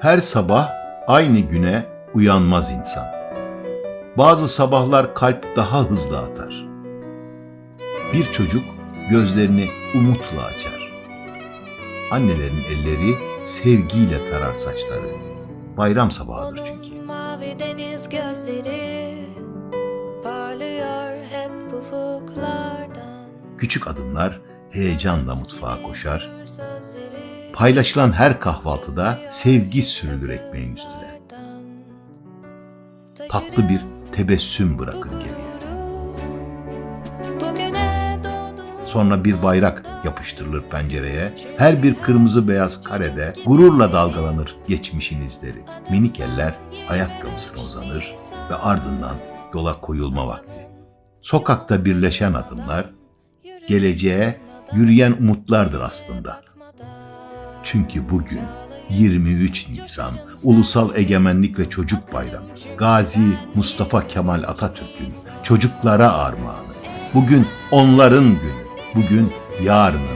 Her sabah aynı güne uyanmaz insan. Bazı sabahlar kalp daha hızlı atar. Bir çocuk gözlerini umutla açar. Annelerin elleri sevgiyle tarar saçları. Bayram sabahıdır çünkü. Mavi deniz gözleri parlıyor hep ufuklardan. Küçük adımlar heyecanla mutfağa koşar. Paylaşılan her kahvaltıda sevgi sürülür ekmeğin üstüne. Tatlı bir tebessüm bırakır geriye. Sonra bir bayrak yapıştırılır pencereye. Her bir kırmızı beyaz karede gururla dalgalanır geçmişin izleri. Minik eller ayakkabısına uzanır ve ardından yola koyulma vakti. Sokakta birleşen adımlar geleceğe yürüyen umutlardır aslında. Çünkü bugün 23 Nisan Ulusal Egemenlik ve Çocuk Bayramı. Gazi Mustafa Kemal Atatürk'ün çocuklara armağanı. Bugün onların günü. Bugün yarının